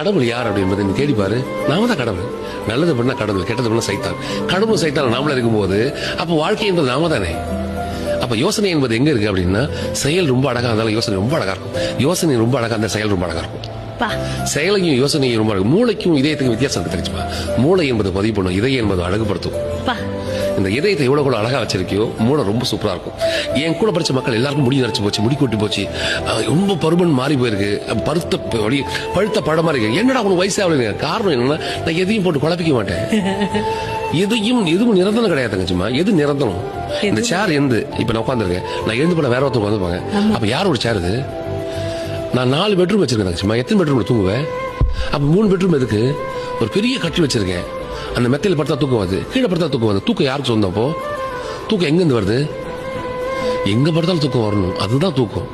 கடவுள் யார் அப்படின்றத நீ தேடி பாரு. நாம தான் கடவுள். நல்லது பண்ணா கடவுள் கெட்டது பண்ணா சைத்தான். கடவுள் சைத்தான் நாமள இருக்கும்போது அப்போ வாழ்க்கை என்பது நாம தானே? அப்ப யோசனை என்பது எங்க இருக்கு அப்படின்னா செயல் ரொம்ப அழகா இருந்தாலும் யோசனை ரொம்ப அழகா இருக்கும். யோசனை ரொம்ப அழகா இருந்தால் செயல் ரொம்ப அழகா இருக்கும். செயலையும் யோசனையும் ரொம்ப அழகு மூளைக்கும் இதயத்துக்கும் வித்தியாசம் இருக்கு தெரிஞ்சுமா மூளை என்பது பதிவு பண்ணும் இதயம் என்பது அழகுபடுத்தும். இந்த இதயத்தை எவ்வளவு கூட அழகா வச்சிருக்கியோ மூளை ரொம்ப சூப்பரா இருக்கும். என் கூட படிச்ச மக்கள் எல்லாருக்கும் முடி நரைச்சு போச்சு முடி கொட்டி போச்சு. ரொம்ப பருமன் மாறி போயிருக்கு. பருத்த பழுத்த பழமா இருக்கு. என்னடா உனக்கு வயசு ஆகலைங்க காரணம் என்னன்னா நான் எதையும் போட்டு குழப்பிக்க மாட்டேன். எதையும் எதுவும் நிரந்தரம் கிடையாது தங்கச்சிமா எது நிரந்தரம்? இந்த சேர் எந்த. இப்ப நான் உட்காந்துருக்கேன் நான் எழுந்து போன வேற ஒருத்தர் வந்துப்பாங்க அப்ப யாரோட சேர் இது? நான் நாலு பெட்ரூம் வச்சிருக்கேன் தங்கச்சிமா எத்தனை பெட்ரூம்ல தூங்குவேன்? அப்ப மூணு பெட்ரூம் எதுக்கு? ஒரு பெரிய கட்டில் வச்சிருக்கேன். அந்த மெத்தையில் படுத்தா தூக்கம் வருது. கீழே படுத்தா தூக்கம் வருது. தூக்கம் யாருக்கு சொந்தப்போ தூக்கம் எங்கேருந்து வருது? எங்க படுத்தாலும் தூக்கம் வரணும். அதுதான் தூக்கம்.